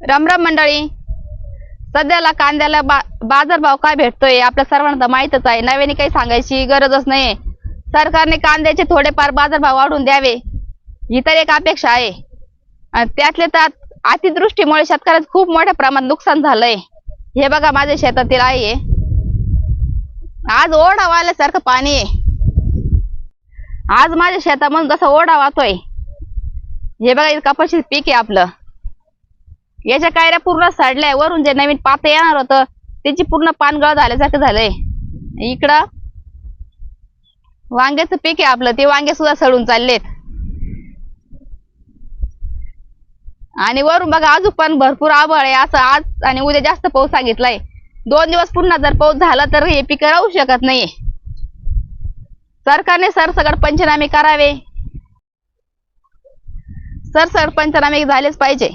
रामराम मंडळी. सध्याला कांद्याला बा बाजारभाव काय भेटतोय आपल्या सर्वांना माहितच माहीतच आहे. नव्याने काही सांगायची गरजच नाही सरकारने कांद्याचे थोडेफार बाजारभाव वाढून द्यावे ही तर एक अपेक्षा आहे. त्यातले त्यातल्या त्यात अतिवृष्टीमुळे शेतकऱ्यांचं खूप मोठ्या प्रमाणात नुकसान झालंय. हे बघा माझ्या शेतातील आहे. आज ओढा वाल्यासारखं पाणी आहे. आज माझ्या शेतामधून जसा ओढा वाहतोय. हे बघा इथं कपाशीचं पीक आहे आपलं. याच्या कायऱ्या पूर्ण सडल्या. वरून जे नवीन पाते येणार होतं त्याची पूर्ण पानगळ झाल्यासारखं झालंय. इकडं वांग्याचं पीक आहे आपलं. ते वांगे सुद्धा सडून चाललेत. आणि वरून बघा अजून पण भरपूर आभाळ आहे. असं आज आणि उद्या जास्त पाऊस सांगितलाय दोन दिवस पुन्हा जर पाऊस झाला तर हे पीक राहू शकत नाही सरकारने सरसकट पंचनामे करावे. सरसकट पंचनामे झालेच पाहिजे.